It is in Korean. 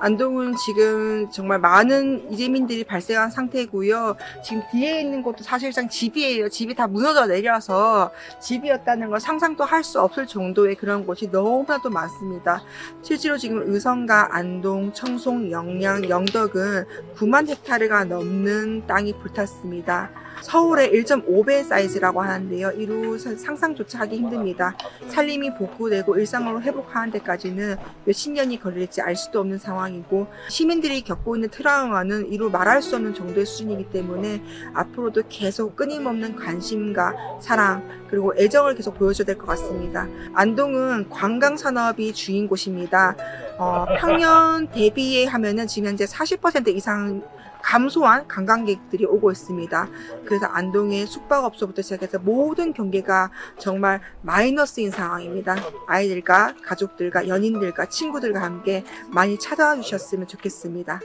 안동은 지금 정말 많은 이재민들이 발생한 상태고요. 지금 뒤에 있는 곳도 사실상 집이에요. 집이 다 무너져 내려서 집이었다는 걸 상상도 할 수 없을 정도의 그런 곳이 너무나도 많습니다. 실제로 지금 의성과 안동, 청송, 영양, 영덕은 9만 헥타르가 넘는 땅이 불탔습니다. 서울의 1.5배 사이즈라고 하는데요. 이루 상상조차 하기 힘듭니다. 살림이 복구되고 일상으로 회복하는 데까지는 몇십 년이 걸릴지 알 수도 없는 상황이고 시민들이 겪고 있는 트라우마는 이루 말할 수 없는 정도의 수준이기 때문에 앞으로도 계속 끊임없는 관심과 사랑 그리고 애정을 계속 보여줘야 될 것 같습니다. 안동은 관광 산업이 주인 곳입니다. 어, 평년 대비에 하면은 지금 현재 40% 이상 감소한 관광객들이 오고 있습니다. 그래서 안동의 숙박업소부터 시작해서 모든 경계가 정말 마이너스인 상황입니다. 아이들과 가족들과 연인들과 친구들과 함께 많이 찾아와 주셨으면 좋겠습니다.